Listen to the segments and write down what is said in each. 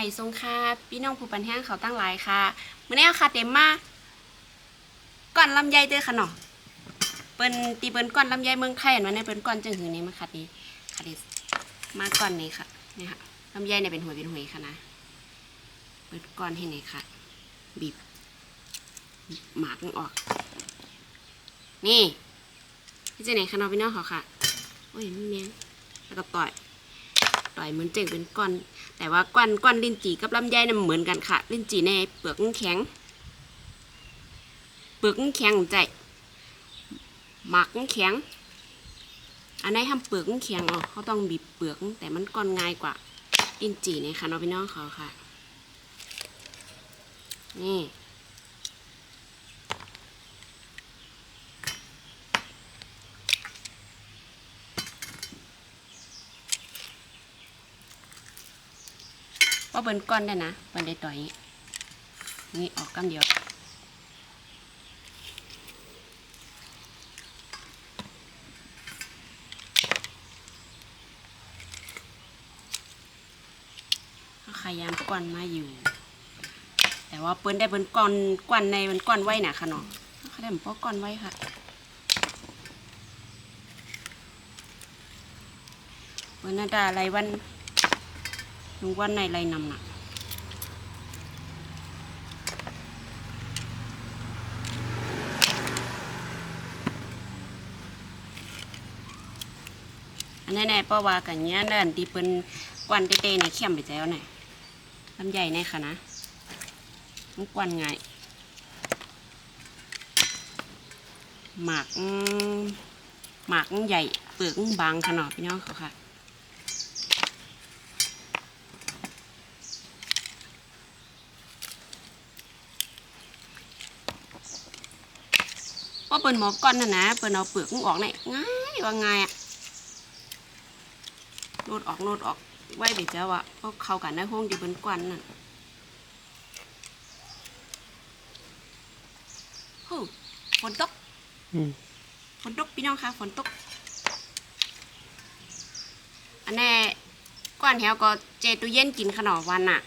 ม่ทรงค่ะพี่น้องผู้ปันแห้งเขาตั้งหลายค่ะมื้อนี้ค่ะเต็มมาก่อนลำไยเด้อค่ะเนาะเปิ้นตีเปิ้นก่อนลำไยเมืองไทยอันว่าในเปิ้นก่อนจังหือนี่มาค่ะดีค่ะดีมาก่อนนี่ค่ะนี่ค่ะลำไยเนี่ยเป็นหวยเป็นหวยค่ะนะเปิ้นก่อนให้ไหนค่ะบีบหมากมันออก นี่พี่เจไหนคะเนาะพี่น้องเขาค่ะโอ้ยมันแมงแล้วก็ต่อย ต่อยเหมือนเจ๋งเป็นก้อน แต่ว่าก้อนก้อนลิ้นจี่กับลำไยน่ะเหมือนกันค่ะ ลิ้นจี่ในเปลือกแข็ง เปลือกแข็งใจหมักแข็ง อันไหนทำเปลือกแข็งอ๋อเขาต้องบีบเปลือกแต่มันก้อนง่ายกว่าลิ้นจี่เนี่ยค่ะเนาะพี่น้องเขาค่ะ นี่ ว่าเบิ้นก้อนได้นะเบิ้นได้ต่อยนี้นี่ออกกำเดียวขยามก้อนมาอยู่ แต่ว่าเปิ้นได้เปิ้นก้อนก้อนในเปิ้นก้อนไว้น่ะค่ะเนาะเขาได้เหมือนก้อนไว้ค่ะเปิ้นน่าจะอะไรวัน หนูว่าในไรนำน่ะอันนี้นๆเพราะว่ากันเนี้ยเดินที่เป็นกวนเต้ๆในเข้มไปแล้วน่ะลำใหญ่ในค่ะนะมันกวนไงหมากหมากใหญ่เปลือกบางขนาดพี่น้องเขาค่ะ ว่าเปิ่นหมอก้อนน่ะนะเปิ่นเอาเปลือกมันออกเนี่ยง่ายว่าง่ายอะโนดออกโนดออกไว้ไปเจ้าอะก็เข้ากันในห้องที่เปิ่นกวนน่ะโอ้ฝนตกอืมฝนตกพี่น้องคะฝนตก อันแน่ก้อนแถวก็เจตู้เย็นกินขนมวันน่ะ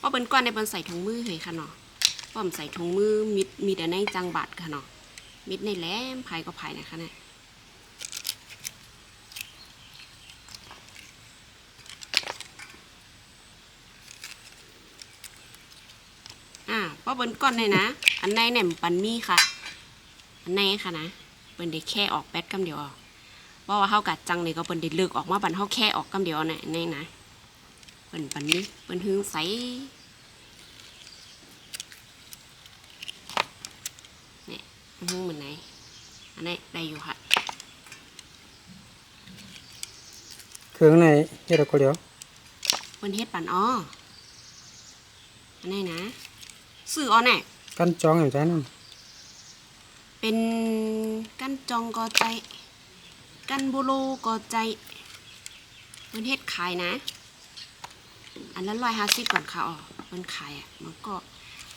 ว่าเป็นก้อนในเป็นใส่ถุงมือเหยค่ะเนาะป้อมใส่ถุงมือมิดมีแต่ในจังบัดค่ะเนาะมิดในแหลมภายก็ภายนะคะเนี่ยอ่าว่าเป็นก้อนในนะ อันในเนี่ยมันปันมี่ค่ะ อันในค่ะนะ เป็นได้แค่ออกแป๊ดกำเดียวออกเพราะว่าเฮากัดจังเลยก็เป็นได้เลือกออกมาบันเฮาแค่ออกกำเดียวเนี่ยในนะ เปิ่นปันนี้เปิ่นหึงใสเนี่ยมันหึงเหมือนไหนอันนี้ได้อยู่ค่ะเครื่องในเฮ็ดเอาก็เดียวเปิ่นเฮ็ดปันอ้ออันนี้นะซื้ออ้อแน่กันจองอย่างใจนั่นเป็นกันจองกอใจ กันโบโลกอใจเปิ่นเฮ็ดขายนะ อันละร้อยห้าสิบก่อนค่ะอ๋อมันขายอะมันก็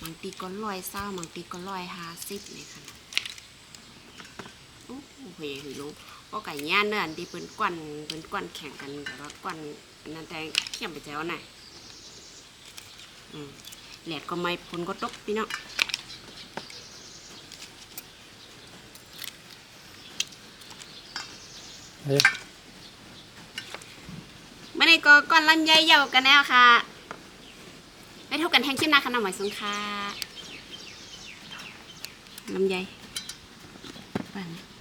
บางทีก็ร้อยเศร้าบางทีก็ร้อยห้าสิบเนี่ยค่ะโอ้โหเฮ้ยรู้ก็ไก่ย่านเนื้ออันที่เป็นกวนเป็นกวนแข่งกันแต่ว่ากวนนั่นแต่เข้มไปแล้วน่ะอืมแหลดก็ไม่พ้นก็ตกพี่น้องเฮ้ย เมื่อนี้ก็ก้อน ลำไยเยากันแล้วค่ะ ไม่เท่ากันแห้งชิ้นนาขนาดหวายสงค่ะลำไยบ้านนี้